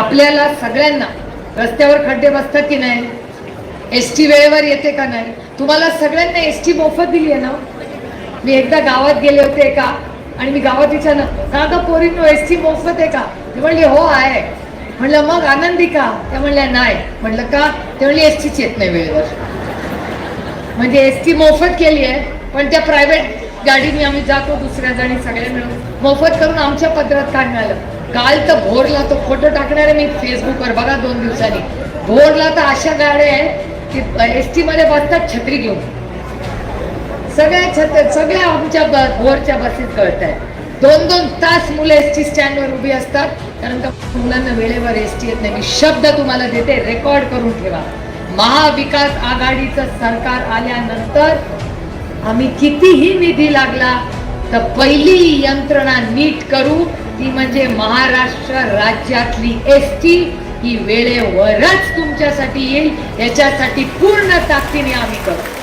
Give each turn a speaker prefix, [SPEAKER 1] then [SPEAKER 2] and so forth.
[SPEAKER 1] आपल्याला सगळ्यांना रस्त्यावर खड्डे बसतात की नाही? एस टी वेळेवर येते का नाही? तुम्हाला सगळ्यांना एस टी मोफत दिली आहे ना? मी एकदा गावात गेले होते का आणि मी गावात विचारलं का ग पोरींनो एस टी मोफत आहे का? ते म्हणले हो आहे. म्हणलं मग आनंदी का? त्या म्हणल्या नाही. म्हणलं का? ते म्हणले एस टीच येत नाही वेळेवर. म्हणजे एस टी मोफत केली आहे पण त्या प्रायव्हेट गाडीने आम्ही जातो दुसऱ्या जणी सगळे मिळून मोफत करून आमच्या पत्रात काय मिळालं? काल तर भोरला तो फोटो टाकणार आहे मी फेसबुकवर. बघा दोन दिवसांनी. भोरला तर अशा गाड्या आहेत की एस टी मध्ये बसतात छत्री घेऊन. सगळ्या छत सगळ्या आमच्या ब- भोरच्या बसेस कळत आहेत दोन दोन तास मुलं एस टी स्टँडवर उभी असतात. कारण का मुलांना वेळेवर एस टी येत नाही. मी शब्द तुम्हाला देते रेकॉर्ड करून ठेवा. महाविकास आघाडीचं सरकार आल्यानंतर आम्ही कितीही निधी लागला तर पहिली यंत्रणा नीट करू ती म्हणजे महाराष्ट्र राज्यातली एस टी ही वेळेवरच तुमच्यासाठी येईल. याच्यासाठी पूर्ण ताकदीने आम्ही करू.